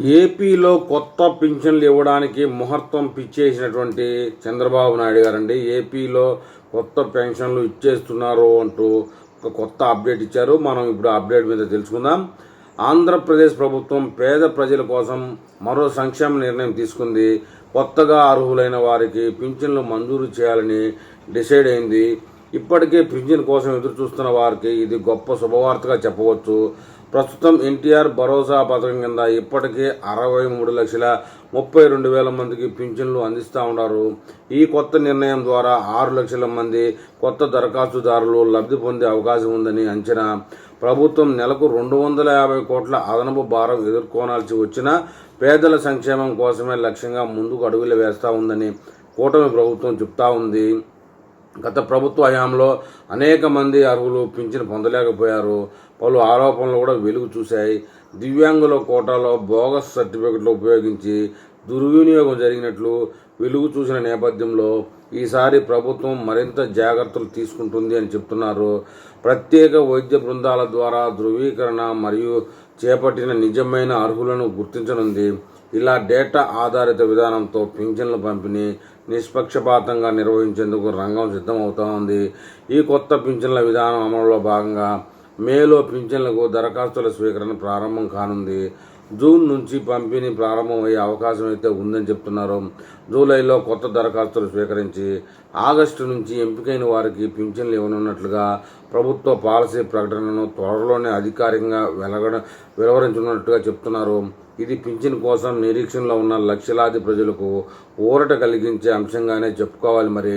ఏపీలో కొత్త పింఛన్లు ఇవ్వడానికి ముహూర్తం పిచ్చేసినటువంటి చంద్రబాబు నాయుడు గారండి. ఏపీలో కొత్త పెన్షన్లు ఇచ్చేస్తున్నారు అంటూ ఒక కొత్త అప్డేట్ ఇచ్చారు. మనం ఇప్పుడు అప్డేట్ మీద తెలుసుకుందాం. ఆంధ్రప్రదేశ్ ప్రభుత్వం పేద ప్రజల కోసం మరో సంక్షేమ నిర్ణయం తీసుకుంది. కొత్తగా అర్హులైన వారికి పింఛన్లు మంజూరు చేయాలని డిసైడ్ అయింది. ఇప్పటికే పింఛన్ కోసం ఎదురు చూస్తున్న వారికి ఇది గొప్ప శుభవార్తగా చెప్పవచ్చు. ప్రస్తుతం ఎన్టీఆర్ భరోసా పథకం కింద ఇప్పటికే అరవై మూడు లక్షల ముప్పై రెండు వేల మందికి పింఛన్లు అందిస్తూ ఉన్నారు. ఈ కొత్త నిర్ణయం ద్వారా ఆరు లక్షల మంది కొత్త దరఖాస్తుదారులు లబ్ధి పొందే అవకాశం ఉందని అంచనా. ప్రభుత్వం నెలకు రెండు వందల యాభై కోట్ల అదనపు భారం ఎదుర్కోనాల్సి వచ్చినా పేదల సంక్షేమం కోసమే లక్ష్యంగా ముందుకు అడుగులు వేస్తూ ఉందని కూటమి ప్రభుత్వం చెప్తా ఉంది. గత ప్రభుత్వ హయాంలో అనేక మంది అర్హులు పింఛను పొందలేకపోయారు. పలు ఆరోపణలు కూడా వెలుగు చూశాయి. దివ్యాంగుల కోటాలో బోగస్ సర్టిఫికెట్లు ఉపయోగించి దుర్వినియోగం జరిగినట్లు వెలుగు చూసిన నేపథ్యంలో ఈసారి ప్రభుత్వం మరింత జాగ్రత్తలు తీసుకుంటుంది అని చెప్తున్నారు. ప్రత్యేక వైద్య బృందాల ద్వారా ధృవీకరణ మరియు చేపట్టిన నిజమైన అర్హులను గుర్తించనుంది. ఇలా డేటా ఆధారిత విధానంతో పింఛన్ల పంపిణీ నిష్పక్షపాతంగా నిర్వహించేందుకు రంగం సిద్ధమవుతోంది ఈ కొత్త పింఛన్ల విధానం అమలులో భాగంగా మేలో పింఛన్లకు దరఖాస్తుల స్వీకరణ ప్రారంభం కానుంది. జూన్ నుంచి పంపిణీ ప్రారంభమయ్యే అవకాశం అయితే ఉందని చెప్తున్నారు. జూలైలో కొత్త దరఖాస్తులు స్వీకరించి ఆగస్టు నుంచి ఎంపికైన వారికి పింఛన్లు ఇవ్వనున్నట్లుగా ప్రభుత్వ పాలసీ ప్రకటనను త్వరలోనే అధికారికంగా వెలగడ వెలువరించనున్నట్టుగా చెప్తున్నారు. ఇది పింఛన్ కోసం నిరీక్షణలో ఉన్న లక్షలాది ప్రజలకు ఊరట కలిగించే అంశంగానే చెప్పుకోవాలి మరి.